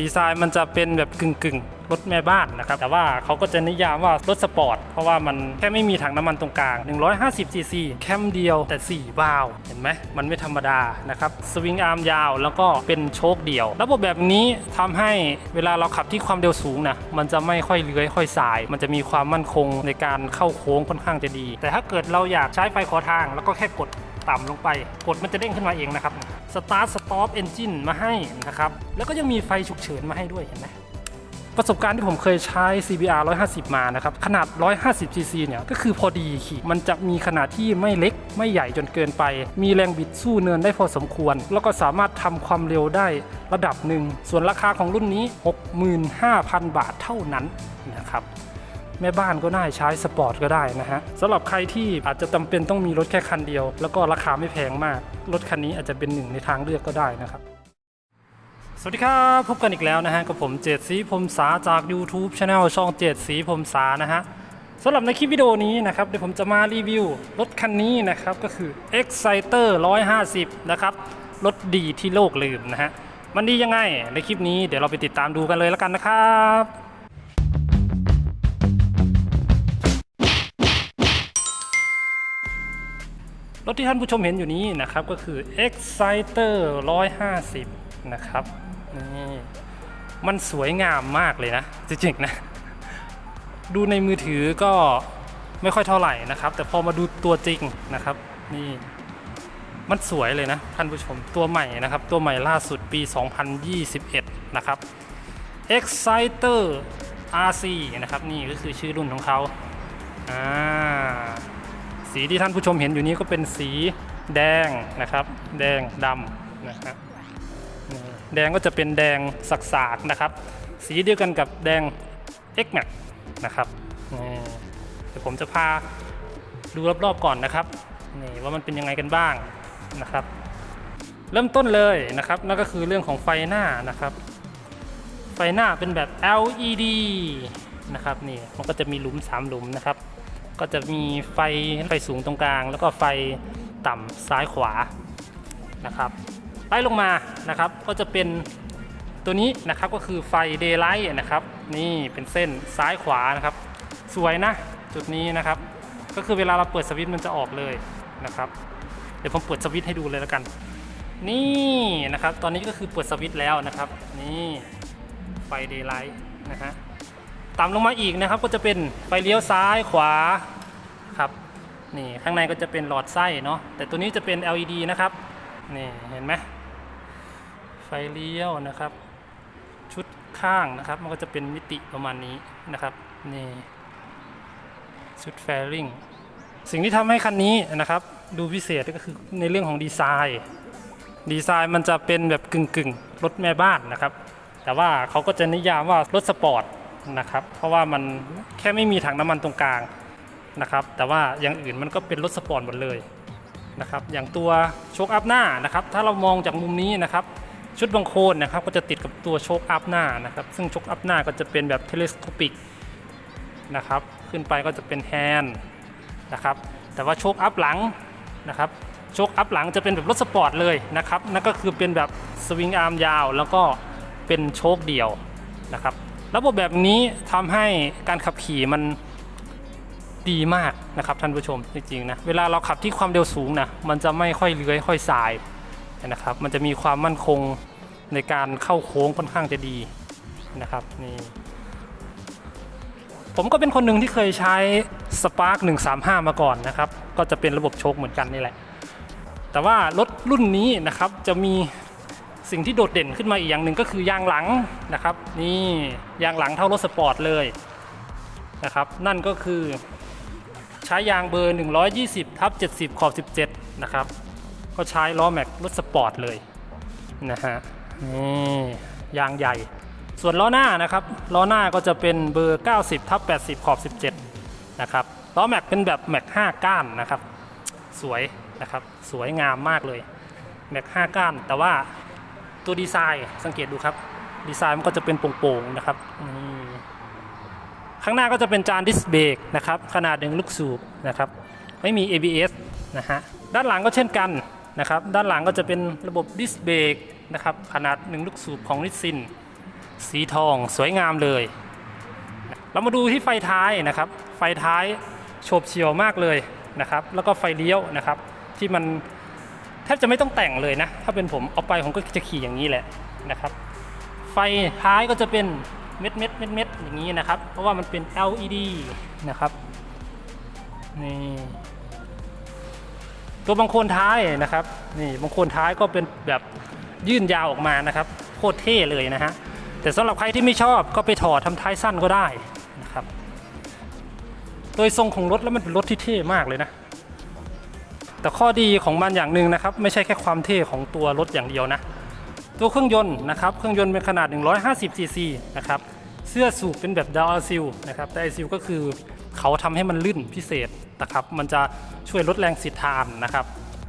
ดีไซน์มันจะเป็นแบบกึ่งกึ่งรถแม่บ้านนะครับ แต่ว่าเขาก็จะนิยามว่ารถสปอร์ต เพราะว่ามันแค่ไม่มีถังน้ำมันตรงกลาง 150 ซีซี แคมเดียวแต่ 4 วาล์วเห็นไหม มันไม่ธรรมดานะครับ สวิงอาร์มยาวแล้วก็เป็นโชคเดียว ระบบแบบนี้ทำให้เวลาเราขับที่ความเร็วสูงนะ มันจะไม่ค่อยเลื้อยค่อยสาย มันจะมีความมั่นคงในการเข้าโค้งค่อนข้างจะดี แต่ถ้าเกิดเราอยากใช้ไฟขอทางแล้วก็แค่กด ต่ำลงไป กดมันจะเด้งขึ้นมาเองนะครับ Start Stop Engine มาให้นะครับ แล้วก็ยังมีไฟฉุกเฉินมาให้ด้วยเห็นไหมประสบการณ์ที่ผมเคยใช้ CBR 150 มานะครับ ขนาด 150 cc เนี่ย ก็คือพอดีขี่มันจะมีขนาดที่ไม่เล็กไม่ใหญ่จนเกินไป มีแรงบิดสู้เนินได้พอสมควร แล้วก็สามารถทำความเร็วได้ระดับหนึ่ง ส่วนราคาของรุ่นนี้ 65,000 บาทเท่านั้นนะครับ แม่บ้านก็ได้ใช้สปอร์ตก็ได้นะฮะสำหรับใครที่อาจจะจำเป็นต้องมีรถแค่คันเดียว แล้วก็ราคาไม่แพงมาก รถคันนี้อาจจะเป็นหนึ่งในทางเลือกก็ได้นะครับสวัสดีครับพบกันอีกแล้วนะฮะกับผมเจดสีพรมสาจาก YouTube Channel ช่องเจดสีพรมสานะฮะสำหรับในคลิปวิดีโอนี้นะครับเดี๋ยวผมจะมารีวิวรถคันนี้นะครับก็คือ Exciter 150 นะครับรถดีที่โลกลืมนะฮะมันดียังไงในคลิปนี้เดี๋ยวเราไปติดตามดูกันเลยแล้วกันนะครับ ที่ท่านผู้ชมเห็นอยู่นี้นะครับก็คือ Exciter 150 นะครับนี่มันสวยงามมากเลยนะ จริงๆนะ ดูในมือถือก็ไม่ค่อยเท่าไหร่นะครับ แต่พอมาดูตัวจริงนะครับนี่มันสวยเลยนะท่านผู้ชมตัวใหม่นะครับ ตัวใหม่ล่าสุดปี 2021 นะครับ Exciter RC นะครับ นี่ก็คือชื่อรุ่นของเขาอ่า สีที่ท่านผู้ชมเห็นอยู่นี้ก็เป็นสีแดงนะครับ แดงดำนะครับนี่แดงก็จะเป็นแดงสักสากนะครับ สีเดียวกันกับแดง X Max นะครับเดี๋ยวผมจะพาดูรอบๆก่อนนะครับนี่ว่ามันเป็นยังไงกันบ้างนะครับ เริ่มต้นเลยนะครับนั่นก็คือเรื่องของไฟหน้านะครับ ไฟหน้าเป็นแบบ LED นะครับนี่มันก็จะมีหลุม 3 หลุมนะครับ ก็จะมีไฟไฟสูงตรงกลาง แล้วก็ไฟต่ำซ้ายขวานะครับไล่ลงมานะครับก็จะเป็นตัวนี้นะครับก็คือไฟ daylight นะครับ นี่เป็นเส้นซ้ายขวานะครับ สวยนะจุดนี้นะครับ ก็คือเวลาเราเปิดสวิตช์มันจะออกเลยนะครับ เดี๋ยวผมเปิดสวิตช์ให้ดูเลยแล้วกัน นี่นะครับ ตอนนี้ก็คือเปิดสวิตช์แล้วนะครับ นี่ไฟ daylight นะฮะ ต่ำลงมาอีกนะครับ ก็จะเป็นไฟเลี้ยวซ้ายขวาครับนี่ข้างในก็จะเป็นหลอดไส้เนาะแต่ตัวนี้จะเป็น LED นะครับนี่เห็นไหมไฟเลี้ยวนะครับ ชุดข้างนะครับมันก็จะเป็นมิติประมาณนี้นะครับนี่ชุดแฟริงสิ่งที่ทำให้คันนี้นะครับ ดูพิเศษก็คือในเรื่องของดีไซน์ ดีไซน์มันจะเป็นแบบกึ่งกึ่งๆรถแม่บ้านนะครับ แต่ว่าเขาก็จะนิยามว่ารถสปอร์ต นะครับ เพราะว่ามันแค่ไม่มีถังน้ำมันตรงกลางนะครับ แต่ว่าอย่างอื่นมันก็เป็นรถสปอร์ตหมดเลยนะครับ อย่างตัวโชคอัพหน้านะครับ ถ้าเรามองจากมุมนี้นะครับ ชุดบังโคลนนะครับ ก็จะติดกับตัวโชคอัพหน้านะครับ ซึ่งโชคอัพหน้าก็จะเป็นแบบเทเลสโคปิกนะครับ ขึ้นไปก็จะเป็นแฮนด์นะครับ แต่ว่าโชคอัพหลังนะครับโชคอัพหลังจะเป็นแบบรถสปอร์ตเลยนะครับ นั่นก็คือเป็นแบบสวิงอาร์มยาว แล้วก็เป็นโชคเดียวนะครับ ระบบแบบนี้ทำให้การขับขี่มันดีมากนะครับท่านผู้ชมจริงๆนะเวลาเราขับที่ความเร็วสูงนะมันจะไม่ค่อยเลื้อยค่อยสายนะครับ มันจะมีความมั่นคงในการเข้าโค้งค่อนข้างจะดีนะครับนี่ผมก็เป็นคนหนึ่งที่เคยใช้ Spark 135 มาก่อนนะครับ ก็จะเป็นระบบโชคเหมือนกันนี่แหละ แต่ว่ารถรุ่นนี้นะครับจะมี สิ่งที่โดดเด่นขึ้นมาอีกอย่างหนึ่งก็คือยางหลังนะครับ นี่ยางหลังเท่ารถสปอร์ตเลยนะครับนั่นก็คือใช้ยางเบอร์ 120ทับ70 ขอบ 17 นะครับ ก็ใช้ล้อแม็กรถสปอร์ตเลยนะฮะนี่ยางใหญ่ ส่วนล้อหน้านะครับล้อหน้าก็จะเป็นเบอร์ 90ทับ80 ขอบ 17 นะครับล้อแม็กเป็นแบบแม็ก5ก้านนะครับ สวยนะครับ สวยงามมากเลยแม็ก5ก้าน แต่ว่า ตัวดีไซน์สังเกตดูครับ ดีไซน์มันก็จะเป็นโป่งๆนะครับข้างหน้าก็จะเป็นจานดิสเบรกนะครับขนาดหนึ่งลูกสูบนะครับไม่มี ABS นะฮะด้านหลังก็เช่นกันนะครับด้านหลังก็จะเป็นระบบดิสเบรกนะครับขนาดหนึ่งลูกสูบของนิสซิน สีทองสวยงามเลย เรามาดูที่ไฟท้ายนะครับ ไฟท้ายโฉบเฉี่ยวมากเลยนะครับ แล้วก็ไฟเลี้ยวนะครับ ที่มัน แทบจะไม่ต้องแต่งเลยนะ ถ้าเป็นผมเอาไปผมก็จะขี่อย่างนี้แหละนะครับ ไฟท้ายก็จะเป็นเม็ดเม็ดเม็ดเม็ดอย่างนี้นะครับ เพราะว่ามันเป็น LED นะครับนี่ตัวบางโคนท้ายนะครับ นี่บางโคนท้ายก็เป็นแบบยื่นยาวออกมานะครับโคตรเท่เลยนะฮะแต่สำหรับใครที่ไม่ชอบก็ไปถอดทำท้ายสั้นก็ได้นะครับ โดยทรงของรถแล้วมันเป็นรถที่เท่มากเลยนะ แต่ข้อดีของมันอย่างหนึ่งนะครับ ไม่ใช่แค่ความเท่ของตัวรถอย่างเดียวนะ ตัวเครื่องยนต์นะครับ เครื่องยนต์เป็นขนาด 150 ซีซีนะครับ เสื้อสูบเป็นแบบดาวซิลนะครับดาวซิลก็คือเขาทำให้มันลื่นพิเศษนะครับ มันจะช่วยลดแรงสิทธานนะครับ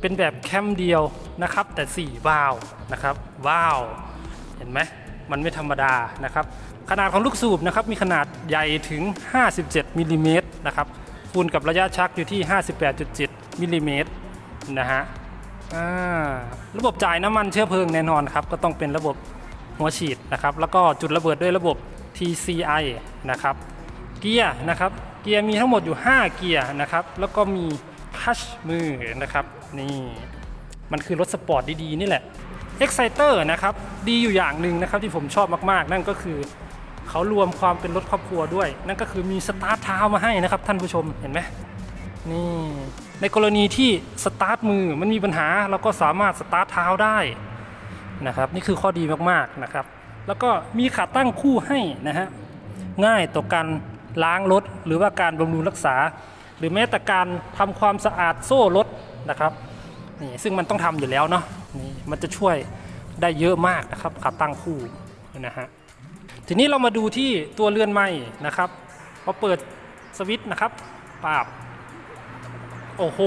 เป็นแบบแคมเดียวนะครับ แต่4วาล์วนะครับว้าวเห็นไหมมันไม่ธรรมดานะครับ ขนาดของลูกสูบนะครับมีขนาดใหญ่ถึง 57มิลลิเมตรนะครับคูณกับระยะชักอยู่ที่ 58.7มิลลิเมตร นะฮะระบบจ่ายน้ำมันเชื้อเพลิงแน่นอนครับ ก็ต้องเป็นระบบหัวฉีดนะครับ แล้วก็จุดระเบิดด้วยระบบ TCI นะครับ เกียร์นะครับ เกียร์มีทั้งหมดอยู่ 5 เกียร์นะครับ แล้วก็มีคัชมือนะครับ นี่มันคือรถสปอร์ตดีๆ นี่แหละ Exciter นะครับ ดีอยู่อย่างหนึ่งนะครับที่ผมชอบมากๆ นั่นก็คือเขารวมความเป็นรถครอบครัวด้วย นั่นก็คือมีสตาร์ทเท้ามาให้นะครับท่านผู้ชมเห็นไหม นี่ ในกรณีที่สตาร์ทมือมันมีปัญหาเราก็สามารถสตาร์ทเท้าได้นะครับ นี่คือข้อดีมากๆนะครับ แล้วก็มีขาตั้งคู่ให้นะฮะง่ายต่อการล้างรถหรือว่าการบำรุงรักษา หรือแม้แต่การทำความสะอาดโซ่รถนะครับนี่ซึ่งมันต้องทำอยู่แล้วเนาะนี่มันจะช่วยได้เยอะมากนะครับขาตั้งคู่นะฮะทีนี้เรามาดูที่ตัวเรือนไม้นะครับพอเปิดสวิตช์นะครับปราบ โอ้โห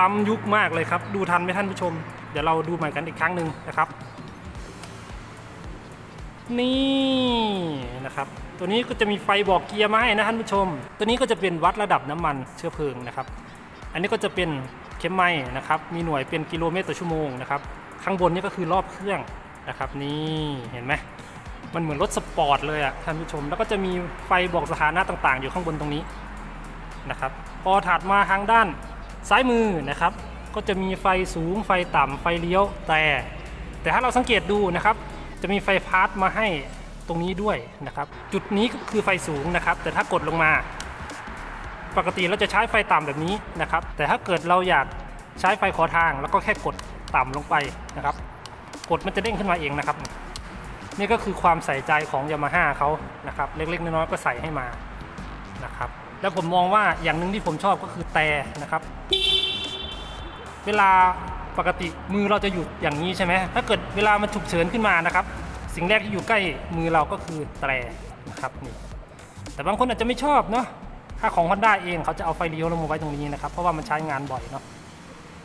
ล้ำยุคมากเลยครับ ดูทันไหมท่านผู้ชม เดี๋ยวเราดูใหม่กันอีกครั้งหนึ่งนะครับ นี่นะครับ ตัวนี้ก็จะมีไฟบอกเกียร์มาให้นะท่านผู้ชม ตัวนี้ก็จะเป็นวัดระดับน้ำมันเชื้อเพลิงนะครับ อันนี้ก็จะเป็นเข็มไม้นะครับ มีหน่วยเป็นกิโลเมตรต่อชั่วโมงนะครับ ข้างบนนี่ก็คือรอบเครื่องนะครับ นี่เห็นไหมมันเหมือนรถสปอร์ตเลยอะท่านผู้ชม แล้วก็จะมีไฟบอกสถานะต่างๆ อยู่ข้างบนตรงนี้นะครับพอถัดมาทางด้าน ซ้ายมือนะครับ ก็จะมีไฟสูงไฟต่ำไฟเลี้ยวแต่ แต่ถ้าเราสังเกตดูนะครับ จะมีไฟพาร์ทมาให้ตรงนี้ด้วยนะครับ จุดนี้ก็คือไฟสูงนะครับ แต่ถ้ากดลงมา ปกติเราจะใช้ไฟต่ำแบบนี้นะครับ แต่ถ้าเกิดเราอยากใช้ไฟขอทาง แล้วก็แค่กดต่ำลงไปนะครับ กดมันจะเด้งขึ้นมาเองนะครับ นี่ก็คือความใส่ใจของยามาฮ่าเขานะครับ เล็กๆน้อยๆก็ใส่ให้มา แล้วผมมองว่าอย่างหนึ่งที่ผมชอบก็คือแต่นะครับ เวลาปกติมือเราจะอยู่อย่างนี้ใช่ไหมถ้าเกิดเวลามันฉุกเฉินขึ้นมานะครับ สิ่งแรกที่อยู่ใกล้มือเราก็คือแตรนะครับนี่แต่บางคนอาจจะไม่ชอบเนาะถ้าของ Honda เองเขาจะเอาไฟเลี้ยวลงมาไว้ตรงนี้นะครับ เพราะว่ามันใช้งานบ่อยเนาะ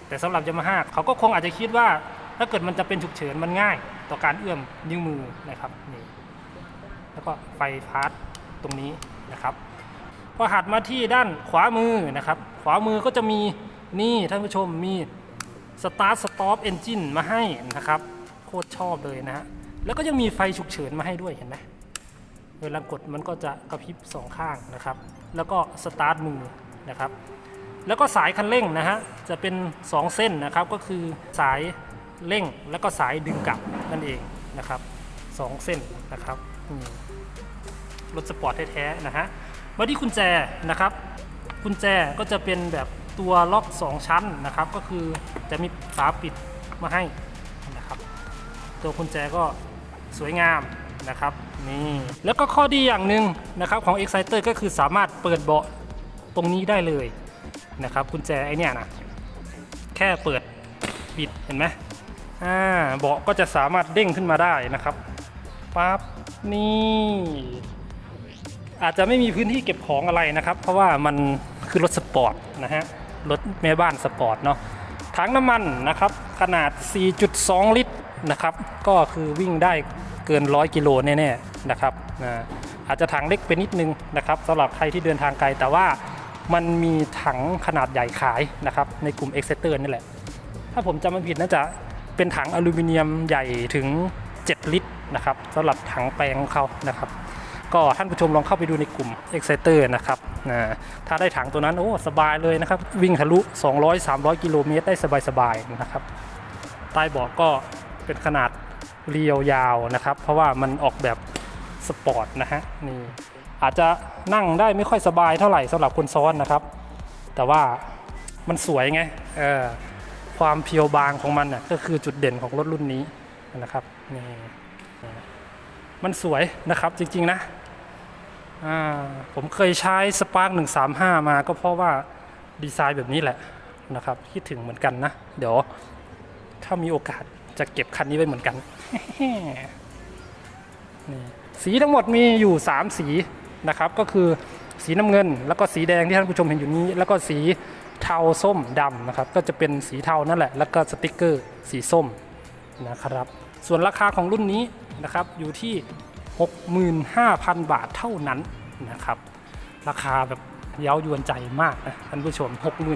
แต่สำหรับยามาฮ่าเขาก็คงอาจจะคิดว่า ถ้าเกิดมันจะเป็นฉุกเฉินมันง่าย ต่อการเอื้อมนิ้วมือนะครับนี่แล้วก็ไฟพาร์ทตรงนี้นะครับ พอหัดมาที่ด้านขวามือนะครับ ขวามือก็จะมีนี่ท่านผู้ชมมี Start Stop Engine มาให้นะครับ โคตรชอบเลยนะฮะ แล้วก็ยังมีไฟฉุกเฉินมาให้ด้วยเห็นไหมเวลากดมันก็จะกระพริบสองข้างนะครับ แล้วก็สตาร์ทมือนะครับ แล้วก็สายคันเร่งนะฮะ จะเป็น 2 เส้นนะครับ ก็คือสายเร่งแล้วก็สายดึงกลับนั่นเองนะครับสองเส้นนะครับรถสปอร์ตแท้ๆนะฮะ มาที่กุญแจนะครับ กุญแจก็จะเป็นแบบตัวล็อก 2 ชั้นนะครับ ก็คือจะมีฝาปิดมาให้นะครับ ตัวกุญแจก็สวยงามนะครับนี่แล้วก็ข้อดีอย่างหนึ่งนะครับของ Exciter ก็คือสามารถเปิดเบาะตรงนี้ได้เลยนะครับกุญแจไอเนี่ยนะแค่เปิดปิดเห็นไหมอ่าเบาะก็จะสามารถเด้งขึ้นมาได้นะครับปั๊บนี่ อาจจะไม่มีพื้นที่เก็บของอะไรนะครับ เพราะว่ามันคือรถสปอร์ตนะฮะรถแม่บ้านสปอร์ตเนาะถังน้ำมันนะครับขนาด 4.2 ลิตรนะครับ ก็คือวิ่งได้เกิน 100 กิโลแน่ๆนะครับนะอาจจะถังเล็กไปนิดนึงนะครับสำหรับใครที่เดินทางไกล แต่ว่ามันมีถังขนาดใหญ่ขายนะครับในกลุ่ม e x c e t e r นี่แหละ ถ้าผมจำไม่ผิดน่าจะเป็นถังอลูมิเนียมใหญ่ถึง 7 ลิตรนะครับสำหรับถังแปลงของเขานะครับ ก็ท่านผู้ชมลองเข้าไปดูในกลุ่ม Exciter นะครับนะถ้าได้ถังตัวนั้นโอ้สบายเลยนะครับ วิ่งทะลุ 200-300 กิโลเมตรได้สบายๆนะครับใต้เบาะก็เป็นขนาดเรียวยาวนะครับ เพราะว่ามันออกแบบสปอร์ตนะฮะนี่อาจจะนั่งได้ไม่ค่อยสบายเท่าไหร่สำหรับคนซ้อนนะครับ แต่ว่ามันสวยไงเออความเพียวบางของมันน่ะก็คือจุดเด่นของรถรุ่นนี้นะครับนี่มันสวยนะครับจริงๆนะ ผมเคยใช้สปาร์ก135 มาก็เพราะว่าดีไซน์แบบนี้แหละนะครับคิดถึงเหมือนกันนะ เดี๋ยวถ้ามีโอกาสจะเก็บคันนี้ไว้เหมือนกันนี่สีทั้งหมดมีอยู่ 3 สีนะครับ ก็คือสีน้ำเงิน แล้วก็สีแดงที่ท่านผู้ชมเห็นอยู่นี้ แล้วก็สีเทาส้มดำนะครับ ก็จะเป็นสีเทานั่นแหละ แล้วก็สติกเกอร์สีส้มนะครับ ส่วนราคาของรุ่นนี้นะครับอยู่ที่ 65,000 บาทเท่านั้นนะครับ ราคาแบบเย้ายวนใจมากนะท่านผู้ชม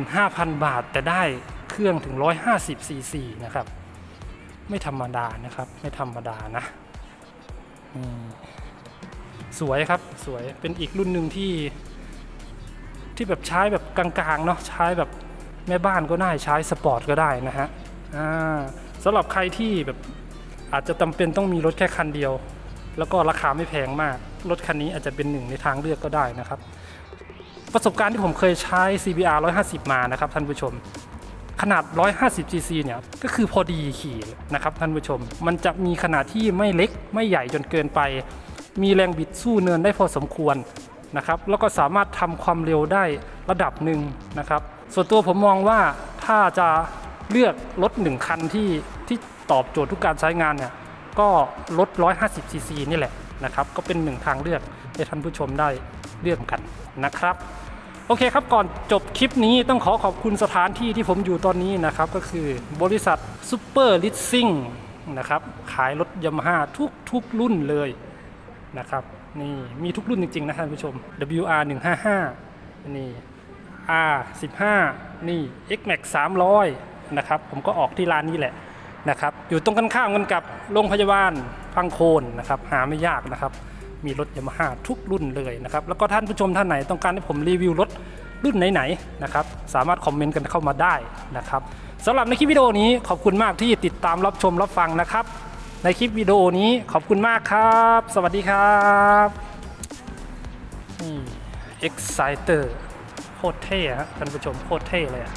65,000 บาทแต่ได้เครื่องถึง 150 ซีซีนะครับ ไม่ธรรมดานะครับ ไม่ธรรมดานะสวยครับสวยเป็นอีกรุ่นหนึ่งที่ ที่แบบใช้แบบกลางๆเนาะใช้แบบแม่บ้านก็ได้ใช้สปอร์ตก็ได้นะฮะสำหรับใครที่แบบอาจจะจำเป็นต้องมีรถแค่คันเดียว แล้วก็ราคาไม่แพงมาก รถคันนี้อาจจะเป็นหนึ่งในทางเลือกก็ได้นะครับ ประสบการณ์ที่ผมเคยใช้ CBR 150 มานะครับท่านผู้ชม ขนาด 150 cc เนี่ย ก็คือพอดีขี่นะครับท่านผู้ชม มันจะมีขนาดที่ไม่เล็กไม่ใหญ่จนเกินไป มีแรงบิดสู้เนินได้พอสมควรนะครับ แล้วก็สามารถทำความเร็วได้ระดับหนึ่งนะครับ ส่วนตัวผมมองว่าถ้าจะเลือกรถหนึ่งคันที่ที่ตอบโจทย์ทุกการใช้งานเนี่ย ก็รถ150 cc นี่แหละนะครับ ก็เป็นหนึ่งทางเลือกให้ท่านผู้ชมได้เลือกกันนะครับ โอเคครับก่อนจบคลิปนี้ต้องขอขอบคุณสถานที่ที่ผมอยู่ตอนนี้นะครับ ก็คือบริษัทซูเปอร์ลิสซิ่งนะครับ ขายรถยามาฮ่าทุกทุกรุ่นเลยนะครับนี่มีทุกรุ่นจริง ๆ นะท่านผู้ชม WR 155นี่ R 15นี่ X Max 300 นะครับ ผมก็ออกที่ร้านนี้แหละ นะครับอยู่ตรงกันข้ามกันกับโรงพยาบาลพังโคนนะครับหาไม่ยากนะครับ มีรถยามาฮ่าทุกรุ่นเลยนะครับแล้วก็ท่านผู้ชมท่านไหนต้องการให้ผมรีวิวรถรุ่นไหนๆนะครับสามารถคอมเมนต์กันเข้ามาได้นะครับสำหรับในคลิปวิดีโอนี้ขอบคุณมากที่ติดตามรับชมรับฟังนะครับ ในคลิปวิดีโอนี้ขอบคุณมากครับ สวัสดีครับนี่ Exciter โคตรเท่ฮะท่านผู้ชมโคตรเท่เลยอะ